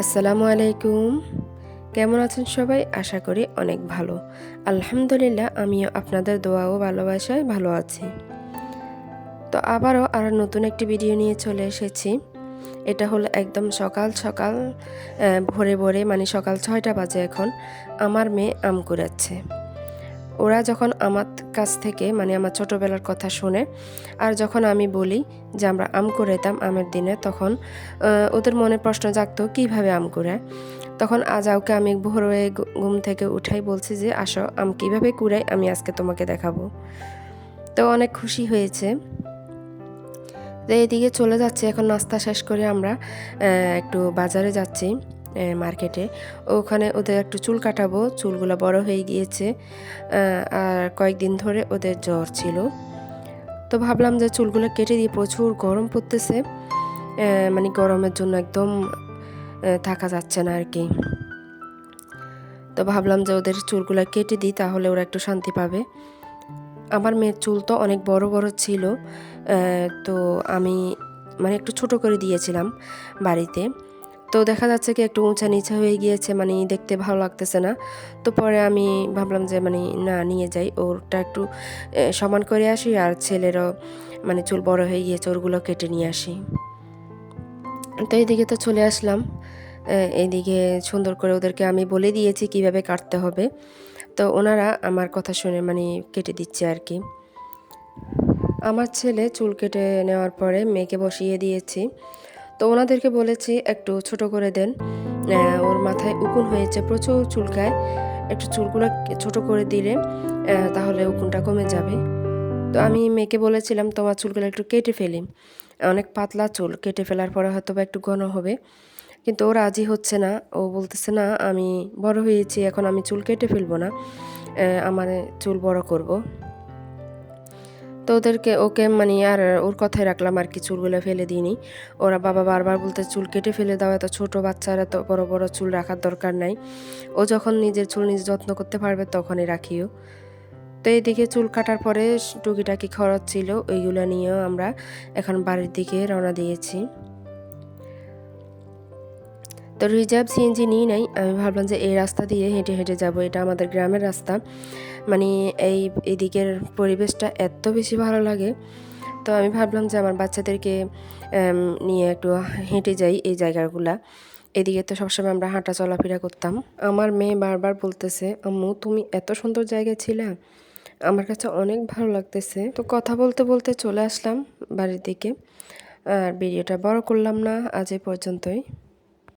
আসসালামু আলাইকুম। কেমন আছেন সবাই? আশা করি অনেক ভালো। আলহামদুলিল্লাহ, আমিও আপনাদের দোয়া ও ভালোবাসায় ভালো আছি। তো আবারও আর নতুন একটি ভিডিও নিয়ে চলে এসেছি। এটা হলো একদম সকাল সকাল ভোরে ভোরে মানে সকাল ছয়টা বাজে এখন। আমার মেয়ে আম কুড়াচ্ছে। ওরা যখন আমার কাছ থেকে মানে আমার ছোটোবেলার কথা শুনে, আর যখন আমি বলি যে আমরা আম কুড়াইতাম আমের দিনে, তখন ওদের মনে প্রশ্ন জাগতো, কীভাবে আম কুড়ায়? তখন আজাওকে আমি ভোর হয়ে ঘুম থেকে উঠাই বলছি যে, আসো, আম কীভাবে কুড়াই? আমি আজকে তোমাকে দেখাবো। তো অনেক খুশি হয়েছে। তো এদিকে চলে যাচ্ছি, এখন নাস্তা শেষ করে আমরা একটু বাজারে যাচ্ছি। মার্কেটে। ওখানে ওদের একটু চুল কাটাবো, চুলগুলো বড় হয়ে গিয়েছে আর কয়েকদিন ধরে ওদের জ্বর ছিল। তো ভাবলাম যে চুলগুলো কেটে দিয়ে প্রচুর গরম পড়তেছে মানে গরমের জন্য একদম থাকা যাচ্ছে না আর কি। তো ভাবলাম যে ওদের চুলগুলো কেটে দিই, তাহলে ওরা একটু শান্তি পাবে। আমার মেয়ের চুল তো অনেক বড় বড় ছিল তো আমি মানে একটু ছোট করে দিয়েছিলাম বাড়িতে। তো দেখা যাচ্ছে কি একটু উঁচা নিচা হয়ে গিয়েছে মানে দেখতে ভালো লাগতেছে না। তো পরে আমি ভাবলাম যে মানে না, নিয়ে যাই। ওরটা একটু সমান করে আসি আর ছেলেরও মানে চুল বড় হয়ে গিয়েছে, ওরগুলো কেটে নিয়ে আসি। তো এইদিকে তো চলে আসলাম। এইদিকে সুন্দর করে ওদেরকে আমি বলে দিয়েছি কীভাবে কাটতে হবে। তো ওনারা আমার কথা শুনে মানে কেটে দিচ্ছে আর কি। আমার ছেলে চুল কেটে নেওয়ার পরে মেয়েকে বসিয়ে দিয়েছি। তো ওনাদেরকে বলেছি, একটু ছোট করে দেন। ওর মাথায় উকুন হয়েছে, প্রচুর চুলকায়। একটু চুলগুলো ছোট করে দিলে তাহলে উকুনটা কমে যাবে। তো আমি মেয়েকে বলেছিলাম, তোমার চুলগুলো একটু কেটে ফেলি। অনেক পাতলা চুল, কেটে ফেলার পরে হয়তো বা একটু ঘন হবে। কিন্তু ও রাজি হচ্ছে না। ও বলতেছে, না, আমি বড় হয়েছি, এখন আমি চুল কেটে ফেলব না। আমার চুল বড় করব। তো ওদেরকে ওকে মানে আর ওর কথাই রাখলাম আর কি, চুলগুলো ফেলে দিইনি। ওরা বাবা বারবার বলতে চুল কেটে ফেলে দাও, এত ছোট বাচ্চারা তো বড় বড় চুল রাখার দরকার নাই। ও যখন নিজের চুল নিজে যত্ন করতে পারবে তখনই রাখিও। তো এইদিকে চুল কাটার পরে টুকিটাকি খরচ ছিল, ওইগুলো নিয়েও আমরা এখন বাড়ির দিকে রওনা দিয়েছি। তো রিজার্ভ সিএনজি নিয়ে নাই। আমি ভাবলাম যে এই রাস্তা দিয়ে হেঁটে হেঁটে যাব, এটা আমাদের গ্রামের রাস্তা। মানে এই এদিকের পরিবেশটা এত বেশি ভালো লাগে। তো আমি ভাবলাম যে আমার বাচ্চাদেরকে নিয়ে একটু হেঁটে যাই এই জায়গাগুলা। এদিকে তো সবসময় আমরা হাঁটা চলাফেরা করতাম। আমার মেয়ে বারবার বলতেছে, আম্মু, তুমি এত সুন্দর জায়গায় ছিলে। আমার কাছে অনেক ভালো লাগতেছে। তো কথা বলতে বলতে চলে আসলাম বাড়ির দিকে। আর ভিডিওটা বড় করলাম না, আজ পর্যন্তই।